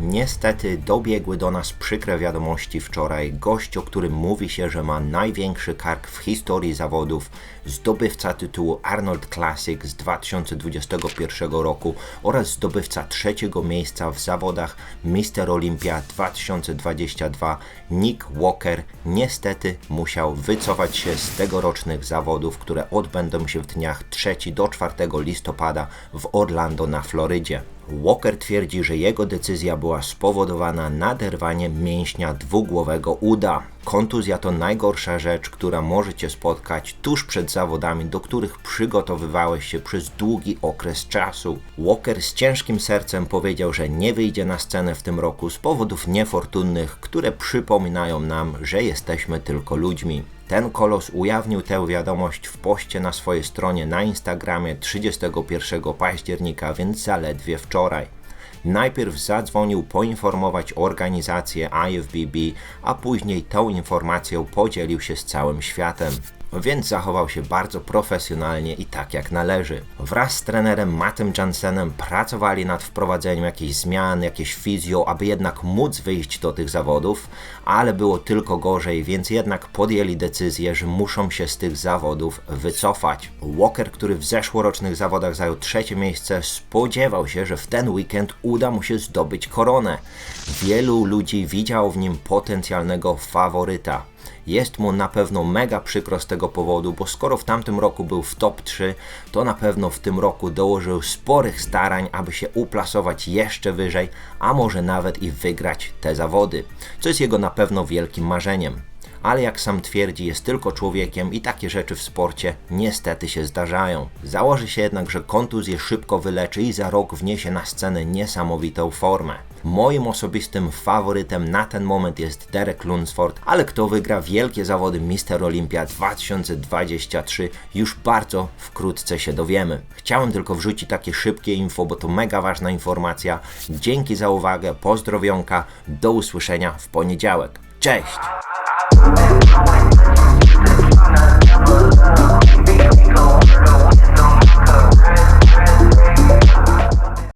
Niestety dobiegły do nas przykre wiadomości wczoraj. Gość, o którym mówi się, że ma największy kark w historii zawodów, zdobywca tytułu Arnold Classic z 2021 roku oraz zdobywca trzeciego miejsca w zawodach Mister Olympia 2022, Nick Walker, niestety musiał wycofać się z tegorocznych zawodów, które odbędą się w dniach 3 do 4 listopada w Orlando na Florydzie. Walker twierdzi, że jego decyzja była spowodowana naderwaniem mięśnia dwugłowego uda. Kontuzja to najgorsza rzecz, która może cię spotkać tuż przed zawodami, do których przygotowywałeś się przez długi okres czasu. Walker z ciężkim sercem powiedział, że nie wyjdzie na scenę w tym roku z powodów niefortunnych, które przypominają nam, że jesteśmy tylko ludźmi. Ten kolos ujawnił tę wiadomość w poście na swojej stronie na Instagramie 31 października, więc zaledwie wczoraj. Najpierw zadzwonił poinformować organizację IFBB, a później tą informacją podzielił się z całym światem. Więc zachował się bardzo profesjonalnie i tak jak należy. Wraz z trenerem Mattem Jansenem pracowali nad wprowadzeniem jakichś zmian, jakieś fizjo, aby jednak móc wyjść do tych zawodów, ale było tylko gorzej, więc jednak podjęli decyzję, że muszą się z tych zawodów wycofać. Walker, który w zeszłorocznych zawodach zajął trzecie miejsce, spodziewał się, że w ten weekend uda mu się zdobyć koronę. Wielu ludzi widziało w nim potencjalnego faworyta. Jest mu na pewno mega przykro z tego powodu, bo skoro w tamtym roku był w top 3, to na pewno w tym roku dołożył sporych starań, aby się uplasować jeszcze wyżej, a może nawet i wygrać te zawody, co jest jego na pewno wielkim marzeniem. Ale jak sam twierdzi, jest tylko człowiekiem i takie rzeczy w sporcie niestety się zdarzają. Założy się jednak, że kontuzję szybko wyleczy i za rok wniesie na scenę niesamowitą formę. Moim osobistym faworytem na ten moment jest Derek Lunsford, ale kto wygra wielkie zawody Mister Olympia 2023 już bardzo wkrótce się dowiemy. Chciałem tylko wrzucić takie szybkie info, bo to mega ważna informacja. Dzięki za uwagę, pozdrowionka, do usłyszenia w poniedziałek. Cześć!